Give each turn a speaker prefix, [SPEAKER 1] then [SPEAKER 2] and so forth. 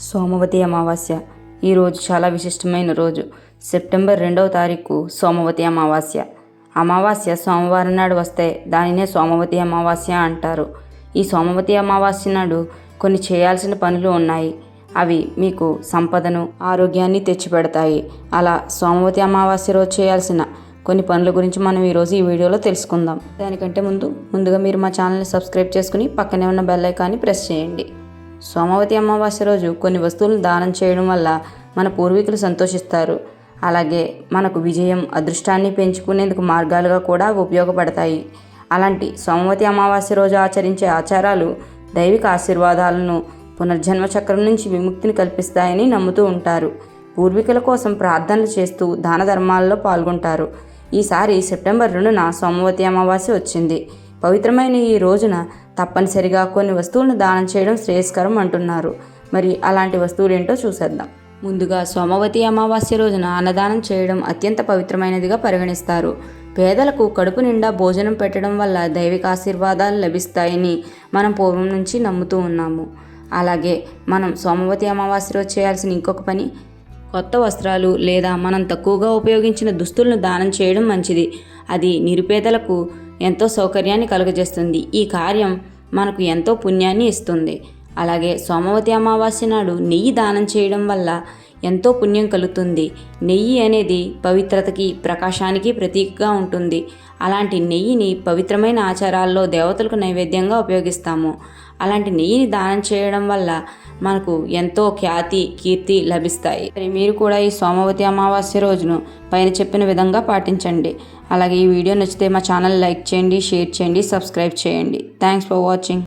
[SPEAKER 1] సోమవతి అమావాస్య. ఈరోజు చాలా విశిష్టమైన రోజు. సెప్టెంబర్ రెండవ తారీఖు సోమవతి అమావాస్య. అమావాస్య సోమవారం నాడు వస్తే దానినే సోమవతి అమావాస్య అంటారు. ఈ సోమవతి అమావాస్య నాడు కొన్ని చేయాల్సిన పనులు ఉన్నాయి. అవి మీకు సంపదను ఆరోగ్యాన్ని తెచ్చిపెడతాయి. అలా సోమవతి అమావాస్య రోజు చేయాల్సిన కొన్ని పనుల గురించి మనం ఈరోజు ఈ వీడియోలో తెలుసుకుందాం. దానికంటే ముందు ముందుగా మీరు మా ఛానల్ని సబ్స్క్రైబ్ చేసుకుని పక్కనే ఉన్న బెల్ ఐకాన్ని ప్రెస్ చేయండి. సోమవతి అమావాస్య రోజు కొన్ని వస్తువులను దానం చేయడం వల్ల మన పూర్వీకులు సంతోషిస్తారు. అలాగే మనకు విజయం అదృష్టాన్ని పెంచుకునేందుకు మార్గాలుగా కూడా ఉపయోగపడతాయి. అలాంటి సోమవతి అమావాస్య రోజు ఆచరించే ఆచారాలు దైవిక ఆశీర్వాదాలను పునర్జన్మ చక్రం నుంచి విముక్తిని కల్పిస్తాయని నమ్ముతూ ఉంటారు. పూర్వీకుల కోసం ప్రార్థనలు చేస్తూ దాన ధర్మాల్లో పాల్గొంటారు. ఈసారి సెప్టెంబర్ రెండున సోమవతి అమావాస్య వచ్చింది. పవిత్రమైన ఈ రోజున తప్పనిసరిగా కొన్ని వస్తువులను దానం చేయడం శ్రేయస్కరం అంటున్నారు. మరి అలాంటి వస్తువులు ఏంటో చూసేద్దాం. ముందుగా సోమవతి అమావాస్య రోజున అన్నదానం చేయడం అత్యంత పవిత్రమైనదిగా పరిగణిస్తారు. పేదలకు కడుపు నిండా భోజనం పెట్టడం వల్ల దైవిక ఆశీర్వాదాలు లభిస్తాయని మనం పూర్వం నుంచి నమ్ముతూ ఉన్నాము. అలాగే మనం సోమవతి అమావాస్య రోజు చేయాల్సిన ఇంకొక పని కొత్త వస్త్రాలు లేదా మనం తక్కువగా ఉపయోగించిన దుస్తులను దానం చేయడం మంచిది. అది నిరుపేదలకు ఎంతో సౌకర్యాన్ని కలుగజేస్తుంది. ఈ కార్యం మనకు ఎంతో పుణ్యాన్ని ఇస్తుంది. అలాగే సోమవతి అమావాస్య నాడు నెయ్యి దానం చేయడం వల్ల ఎంతో పుణ్యం కలుగుతుంది. నెయ్యి అనేది పవిత్రతకి ప్రకాశానికి ప్రతీకగా ఉంటుంది. అలాంటి నెయ్యిని పవిత్రమైన ఆచారాల్లో దేవతలకు నైవేద్యంగా ఉపయోగిస్తాము. అలాంటి నెయ్యిని దానం చేయడం వల్ల మనకు ఎంతో ఖ్యాతి కీర్తి లభిస్తాయి. మరి మీరు కూడా ఈ సోమవతి అమావాస్య రోజును పైన చెప్పిన విధంగా పాటించండి. అలాగే ఈ వీడియో నచ్చితే మా ఛానల్ లైక్ చేయండి షేర్ చేయండి సబ్స్క్రైబ్ చేయండి. Thanks for watching.